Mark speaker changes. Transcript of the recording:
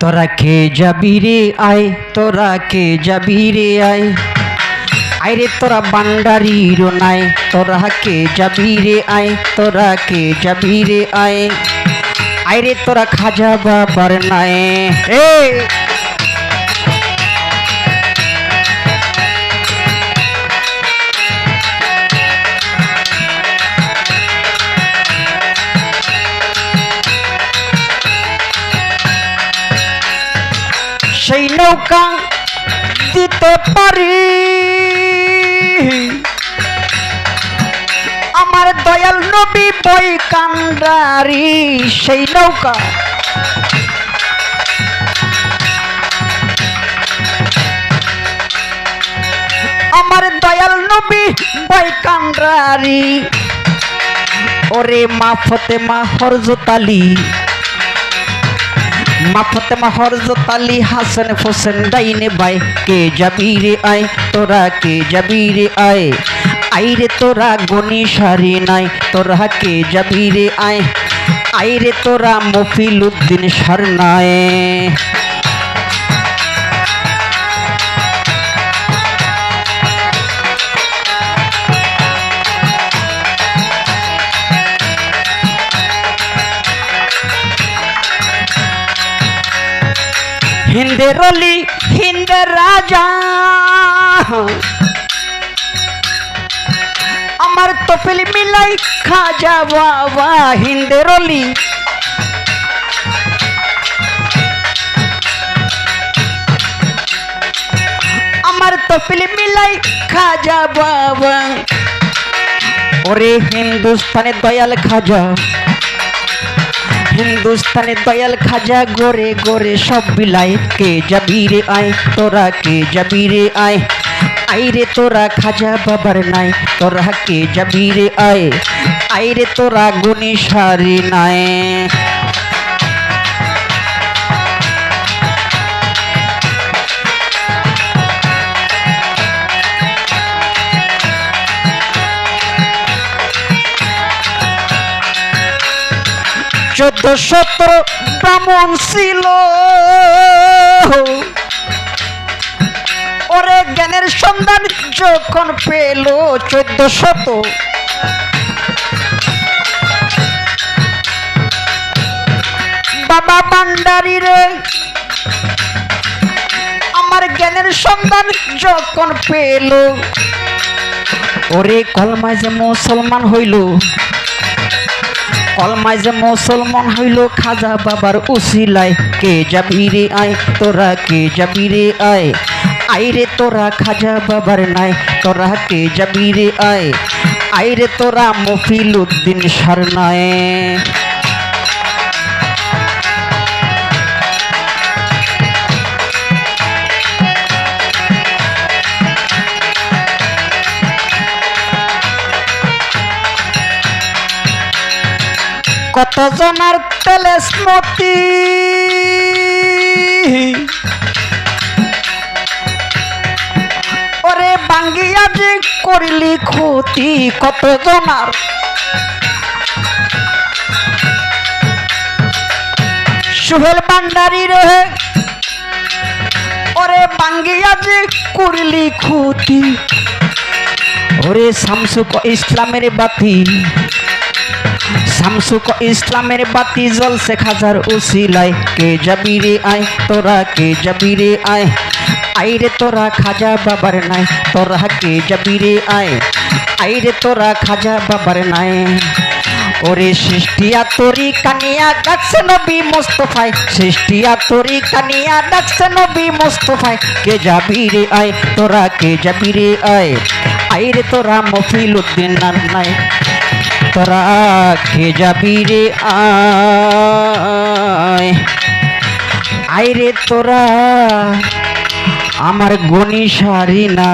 Speaker 1: তোরা কে যাবি রে? আয়, তোরা কে যাবি রে? আয়। রে তোরা বান্ডারির নাই, তোরা কে যাবি রে? আয়, তোরা কে যাবি রে? আয়। রে তোরা খাজা বাবার নাই। সেই নৌকা দিতে পারি। আমার দয়াল নবী বই কান্ডারি, সেই নৌকা। আমার দয়াল নবী বই কান্ডারি, ওরে মা ফতেমা হরজতালি মা ফতেমা হরজতালি হাসান হোসেন ডাইনে বাই, কে যাবি রে আয়, তোরা কে যাবি রে আয়? আইরে তোরা গনি সারি নাই, তোরা কে যাবি রে আয়? আইরে তোরা মফিল উদ্দিন সারনায় হিন্দের অলি হিন্দের রাজা আমার তফিল মিলাই খাজা বাবা হিন্দের অলি আমার তফিল মিলাই খাজা বাবা ওরে হিন্দুস্তানের দয়াল খাজা হিন্দুস্তানে দয়াল খাজা গোরে গোরে সব বিলাই কে যাবি রে আয়, তোরা কে যাবি রে আয়? আইরে তোরা খাজা বাবার নাই, তোরা কে যাবি রে আয়? আইরে তোরা গুনি সারি নাই। চোদ্দ সতেরো ব্রাহ্মণ ছিল। ওরে জ্ঞানের সন্ধান যখন পেল চোদ্দ শত, বাবা বান্ডারি রে, আমার জ্ঞানের সন্ধান যখন পেল, ওরে কলমায় যে মুসলমান হইল যে মুসলমান হইল খাজা বাবার উসিলায়। কে যাবি রে আয়, তোরা কে যাবি রে আয়? আইরে তোরা খাজা বাবার নাই, তোরা কে যাবি রে আয়? আইরে তোরা মফিল উদ্দিন সারনায় কত জনার তেলে স্মৃতি। ওরে বাঙ্গিয়া যে করিলি ক্ষতি কত জনার। সুহেল বান্ডারি রে। ওরে বাঙ্গিয়া যে করিলি ক্ষতি। ওরে শামসুক ইসলামের বাতি। শামসুক ইসলামের বাতি জ্বলছে খাজার উসিলায়। কে যাবি রে আয়, তোরা কে যাবি রে আয়? আইরে তোরা খাজা বাবার নাই, তোরা কে যাবি রে আয়? আইরে তোরা খাজা বাবার নাই। ওরে সৃষ্টিয়া তরি কানিয়া ডাকছে নবী মোস্তফায়। সৃষ্টিয়া তরি কানিয়া ডাকছে নবী মোস্তফায়। কে যাবি রে আয়, তোরা কে যাবি রে আয়? আইরে তোরা মফিল উদ্দিন নাই। তোরা যাবি রে আয়। আইরে তোরা আমার গণি সারি না।